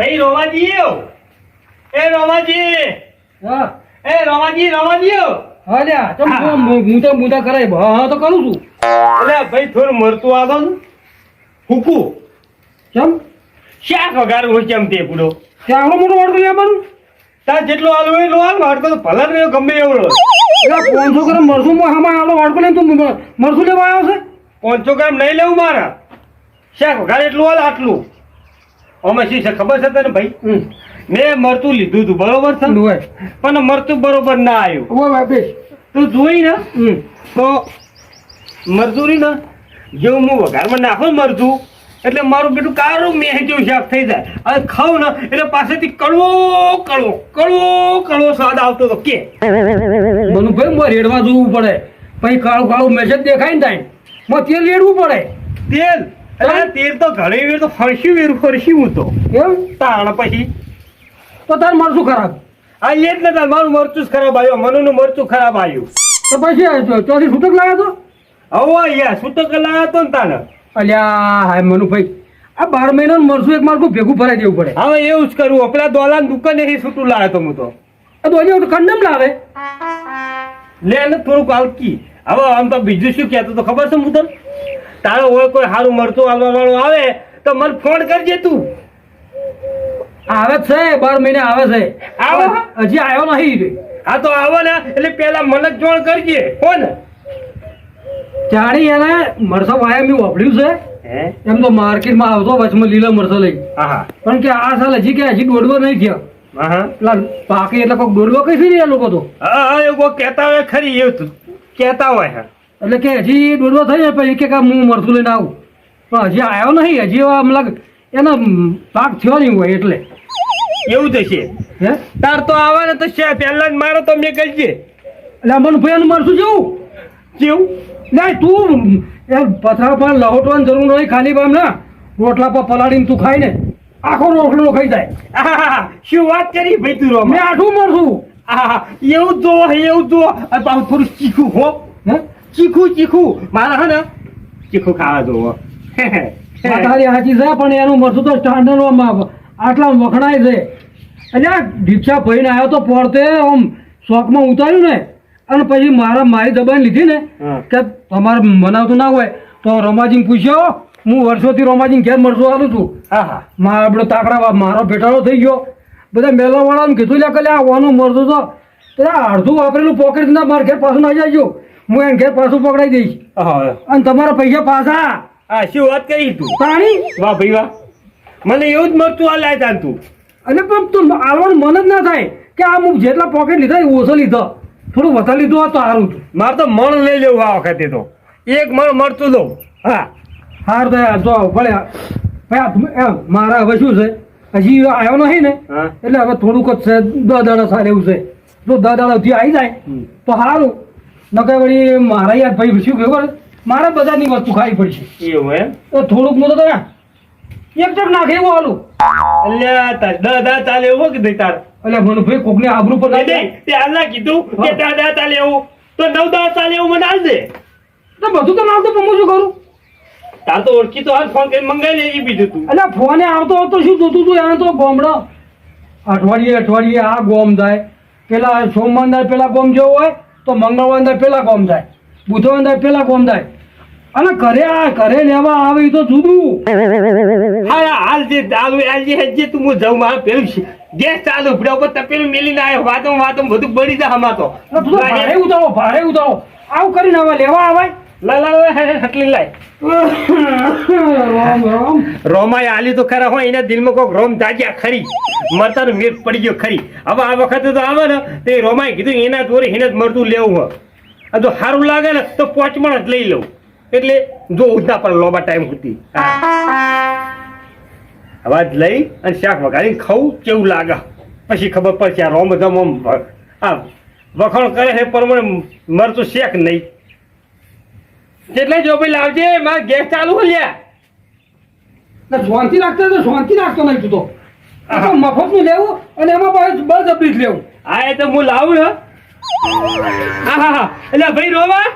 ભાઈ રોમાજી. એ રોમાજી. એ રોમાજી રોમાજી. હા લ્યા હું હું. તો મુદા કરાય. હા તો કરું છું. એટલે ભાઈ થોડું મરતું આવો ને. હુકુ ચમ શાક વઘાર હોય કેમ તે પૂરો ત્યાં મોટો ઓર્ડર લેવાનું તાર જેટલો હોય એટલો હાલ મારે તો ભલા રહ્યો ગમે એટલે પાંચસો ગ્રામ મરસું માં આમાં આવડો ઓર્ડર લઈને તું મરસું લેવા આવ્યો છે? પાંચસો ગ્રામ નહીં લેવું મારા. શાક વઘાર એટલું હાલ આટલું. અમે શું છે? ખબર છે તને ભાઈ? મેં મરતું લીધું હતું બરોબર છે? પણ મરતું બરોબર ના આવ્યું. તું જોઈ ને? તો મરચુરી ને જેવું હું વઘારમાં નાખું ને એટલે મારું બેટું કાળું મેં જેવું શાક થઈ જાય. અને ખાઉં ને એટલે પાસેથી કડવો કડવો કડવો કડવો સ્વાદ આવતો હતો. કે? મનુ ભાઈ મારે રેડવા જોવું પડે. પછી કાળું કાળું મેસેજ દેખાય ને થાય મારે તેલ રેડવું પડે. તેલ? અરે તેલ તો ઘણી વાર તો ફરસી વેર ફરસી હું તો. એમ? તાણ પછી. તો તાર મરસું ખરાબ. આ એ જ ને તાર મારું મરચું ખરાબ આવ્યું મનુનું મરચું ખરાબ આવ્યું. તો પછી ચોથી છૂટક લાવ્યો તો? હવે યાર શું તો ને તાને અલ્યા હાય મનુ આ બાર મહિનો મરસું એક માર્કું ભેગું ભરાઈ દેવું પડે. હવે એવું જ કરવું પેલા દોલા દુકાને એ છૂટું લાવ્યો તો હું તો. આ કંડમ લાવે. લે ને થોડુંક હાલકી હવે આમ તો બીજું શું કહેતો તો ખબર છે હું તને? તારો હોય કોઈ સારું મરતું હાલવા વાળો આવે તો મને ફોન કરજે તું. આવે છે બાર મહિને આવે છે. આવે? હજી આવ્યો નહીં હા તો આવો ને એટલે પેલા મને જોણ કરજે. ફોન. જાણી એને મરસો વાયા મેં વાપર્યું છે. એમ તો માર્કેટમાં આવતો વચમાં લીલા મરસો લઈ. પણ કે આ સાલ હજી કે હજી દોડવો નહીં થયો. પેલા પાકે એટલે કોઈક દોડવો કઈ છે એ લોકો તો? હા હા એવું કોઈ કહેતા હોય ખરી એવું તો કહેતા હોય હા. એટલે કે હજી દોડવો થઈ ને પછી કે હું મરસું લઈને આવું. પણ હજી આવ્યો નહીં હજી મતલબ એનો પાક થયો નહીં હોય એટલે. એવું થશે? હે? તાર તો આવે ને તો છે પહેલા જ મારો તો મેં કહીજે એટલે અમન ભાઈ મરસું જેવું? જેવું? ના તું એ પથરા પર લહોટવાની જરૂર નહીં ખાલી બામ ના રોટલા પર પલાળીને તું ખાઈ ને આખો રોટલો ખાઈ જાય. શું વાત કરી ભાઈ તું મેં આઠું મરશું એવું જો એવું પાછું થોડું શીખું હો. હે? ચીખું ચીખું. મારા હે ને ચીખું ખાવા જોવો તારી છે પણ એનું મરસું તો સ્ટાન્ડર્ડમાં આટલા વખણાય છે. અલ્યા દીક્ષા ભાઈને આવ્યો તો પડતે આમ શોખમાં ઉતાર્યું ને અને પછી મારા મારી દબાઈ લીધી ને કે તમારે મનાવતું ના હોય તો રમાજીને પૂછ્યો હું વર્ષોથી રમાજીને ઘેર મરસો આલું છું. હા હા. મારા આપણો તાકડા મારો ભેટાળો થઈ ગયો. બધા મેલાવાળાને કીધું લે કે આવવાનું મરતું તો અડધું વાપરેલું પોકેટ ના મારે ઘેર પાછું ના જાય હું એને ઘેર પાછું પકડાઈ દઈશ. હા અને તમારા પૈસા પાછા. હા શું વાત કરી તું? પાણી વાહ ભાઈ વાહ. મને એવું જ મળતું આ લાય તાન તું. અને પણ તું આલવાનું મન જ ના થાય કે આ હું જેટલા પોકેટ લીધા ઓછો લીધો. થોડું વધારે લીધું હોત તો સારું હતું. મારે તો મણ લઈ લેવું આ વખતે તો. એક મણ મળતું લઉં. હા. હાર તો જો ભલે. મારા હવે શું છે? હજી આવ્યો નહીં ને? હા. એટલે હવે થોડુંક જ છે દસ દાડા સારું એવું છે. જો દસ દાડાથી આવી જાય તો સારું. નકર વળી મારા યાદ ભાઈ શું ખબર? મારે બધાની વસ્તુ ખાવી પડશે. એવું એમ? તો થોડુંક મોટો તો એક ટક નાખે એવું હાલું. અલ્યા તાર દાદા ચાલે એવું કે નહીં તાર. એટલે મને ભાઈ કોકને આબરૂ પર નહીં, તે આલા કીધું કે દાદા ચાલે એવું. તો નવ દાદા ચાલે એવું મને આલ દે. તો બધું તો નાખતો પણ હું શું કરું? તાર તો ઓળખી તો હાલ ફોન કરી મંગાઈ લેજે બીજું તું. એટલે ફોને આવતો આવતો શું જોતું તું? એને તો ગોમડો. અઠવાડિયે અઠવાડિયે આ ગોમ જાય. પેલા સોમવાર પેલા ગોમ જેવો હોય તો મંગળવારના પેલા કોમ થાય. બુધવાર બુધવારના પેલા કોમ થાય. અને ઘરે આ ઘરે લેવા આવે તો જુદું. હા હાલ જે ચાલુ હાલ જે હેજે તું હું જઉં મારે પેલું ગેસ ચાલુ પડ્યા ઉપર તપેલું મેલીને આવ્યો. વાતો વાતો બધું બળી જાય હમા તો. એટલે તું ભારે ઉતાવો ભારે ઉતાવો. આવું કરીને હવે લેવા આવે લા લા લા, હટલી લાય રામ રામ. રોમાય આલી તો ખરા હોય એના દિલમાં કોક રોમ જાગ્યા ખરી. મરતાનું મેર પડી ગયો ખરી. હવે આ વખતે તો આવે ને તે રોમાય કીધું એના દોરે એને જ મરતું લેવું હોય. જો સારું લાગે ને તો પોચમણ જ લઈ લઉં. એટલે જો ઉધના પર લોબા ટાઈમ હતી. અવાજ લઈ અને શાક વગાડી ખાવું કેવું લાગે? પછી ખબર પડશે આ રોમ ધમ આ વખાણ કરે છે પ્રમાણે મરતું શેક નહીં. એટલે જો ભાઈ લાવજે મારે ગેસ ચાલુ હોય લ્યા ના શાંતિ રાખતો તો શાંતિ રાખતો નહીં તું તો. મફતનું લેવું અને એમાં પાછું બળજબરી જ લેવું. હા એ તો હું લાવું ને. એટલે ભાઈ રોવા?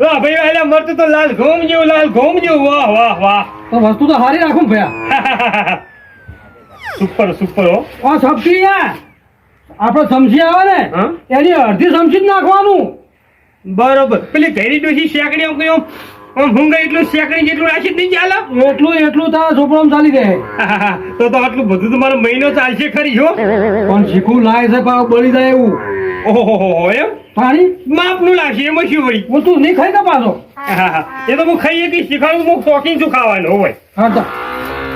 વાહ ભાઈ એટલે મરતું તો લાલ ઘૂમ જેવું લાલ ઘૂમ જેવું. વાહ વાહ વાહ. તો વસ્તુ તો હારી રાખું ભયા. સુપર સુપર સબકી યા આપણે સમસી આવે ને એની અડધી સમસી જ નાખવાનું. બરોબર. પેલી ઘેરી ડોસી શેકડી આમ કઈ આમ આમ એટલું શેકડી જેટલું રાખી નહીં ચાલે? એટલું એટલું તારા છોકરામાં ચાલી જાય. તો તો આટલું બધું તો મારો મહિનો ચાલશે ખરી જો પણ શીખવું લાગે છે પાછું બળી જાય એવું. ઓહો એમ? પાણી માપનું લાગશે એમાં શું વળી હું તું નહીં ખાઈ કે પાછો? એ તો હું ખાઈએ કે શીખવાડું હું શોખીન શું ખાવાનું હોય. હા તા.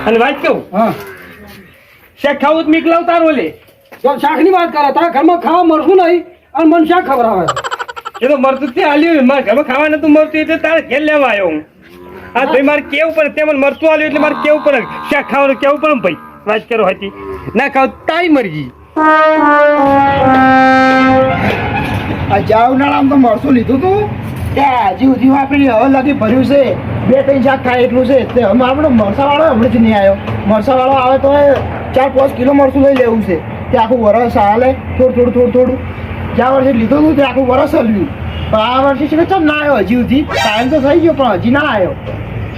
અને વાત કહું? હા. શેક ખાવું જ મીકલાવ તારો લે. શાકની વાત કરે તારા ઘરમાં ખાવા મળશું નહીં અને મને શાક ખવડાવે. એ તો મરતું તે આલ્યું મારે ઘરમાં ખાવા નતું મળતું એટલે તારે ઘેર લેવા આવ્યો હું. આ ભાઈ મારે કેવું પડે? તે મરતું આલ્યું એટલે મારે કેવું પડે? શાક ખાવાનું કેવું પડે ભાઈ? વાત કરો હતી ના ખાવ તારી મરજી. આ જા ઉનાળામાં તો મરસું લીધું તું? ત્યાં હજી સુધી વાપરી હવે લગી ભર્યું છે. બે ત્રણ શાક ખાય એટલું છે. તે હમણાં આપણે મરસાવાળો જ નહીં આવ્યો. મરસાવાળો આવે તો ચાર પાંચ કિલો મરસું લઈ લેવું છે. તે આખું વરસ હાલે. થોડું થોડું થોડું થોડું. જ્યાં વર્ષે લીધું હતું તે આખું વરસ હલ્યું. પણ આ વર્ષે છે ચમ ના આવ્યો? હજી સુધી ટાઈમ તો થઈ ગયો પણ હજી ના આવ્યો.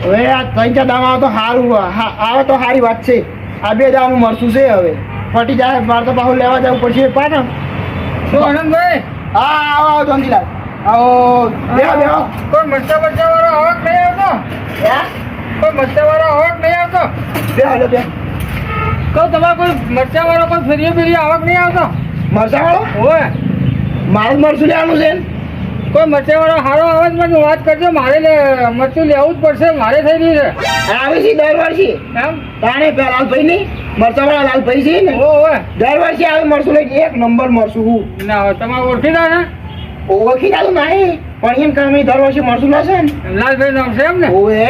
હવે આ ત્રણ ચાર દામ આવે તો સારું આવે તો સારી વાત છે. આ બે દામનું મળશું છે હવે. ફટી જાય મારે તો પાછું લેવા જવું પડશે પાટણ તો આનંદભાઈ? હા આવો આવો જોંધીલાલ આવો બેહો બેહો. કોઈ મરચા બરચા વાળો આવક નહીં આવતો? કોઈ મરચા વાળો આવક નહીં આવતો? બે હાલો બેહો. તો તમારે કોઈ મરચા વાળો કોઈ ફેરીએ ફેરીએ આવક નહીં આવતો? મરચાવાળો? હોય. મારું મરચું લેવાનું છે? કોઈ મરચા વાળો સારો આવે મને વાત કરજો મારે મરચું લેવું જ પડશે મારે થઈ રહ્યું છે. આવે છે દર વર્ષે. એમ તાણે લાલભાઈ નહીં મરચાવાળા લાલભાઈ છે ને. ઓહો દર વર્ષે આવે મરચું લઈ એક નંબર મરચું હું. ના તમારે ઓળખીતા ને. ઓળખી દાદું નહીં પણ એમ કામ દર વર્ષે મરચું લાવશે ને. લાલભાઈ નામ છે એમ ને ઓવે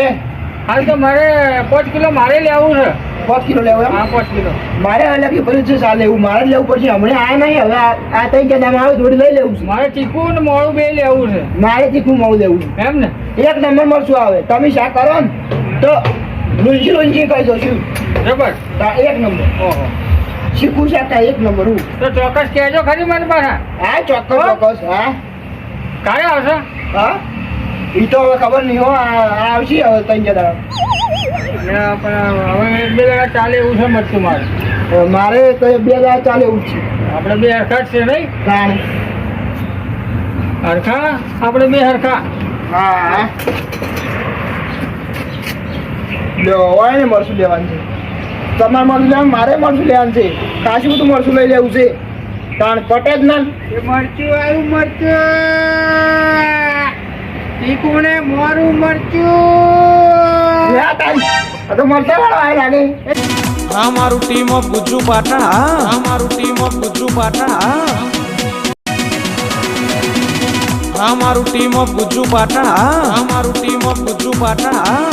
હાલ તો મારે પાંચ કિલો મારે લેવું છે. પાંચ કિલો લેવો હા એમ પાંચ કિલો. મારે અલગ ભર્યું છે ચાલે એવું મારે જ લેવું પડશે. હમણાં આ નહીં હવે આ તઈ ત્રણ તમે આવે થોડી લઈ લેવું છે. મારે તીખું ને મોડું બે લેવું છે. મારે તીખું મોડું લેવું છે. એમ ને? એક નંબર મળશું આવે. તમે શા કરો ને તો લુંજી લુંજી કહી દો છું. બરાબર તા એક નંબર. ઓહો. શીખું શાક તા એક નંબર હું. તો ચોક્કસ કહેજો ખરી મને પાછા. હા ચોક્કસ ચોક્કસ હા. ક્યારે આવશે? હા? એ તો હવે ખબર નહીં હો આવશે હવે ત્રણ જતા પણ હવે બે દાડા ચાલે એવું છે મરચું મારે. મારે તો બે દાડા ચાલે એવું છે. આપણે બે હરખા છે નહીં? તાણે. હરખા? આપણે બે હરખા. હા. લેવા હોય ને મરસું લેવાનું છે. તમારે મરસું લેવાનું મારે મરસું લેવાનું છે. કાશી બધું મરસું લઈ લેવું છે. તાણ જ ના. મરચું આવ્યું મરચું. ચીકુ ને મોરું મરચું. આ તો મરચા વાળો આવે લાગે. આ મારું ટીમ ઓફ ગુજુ પાટણ હા. આ મારું ટીમ ઓફ ગુજુ પાટણ હા. આ મારું ટીમ ઓફ ગુજુ પાટણ હા. આ મારું ટીમ ઓફ ગુજુ પાટણ હા.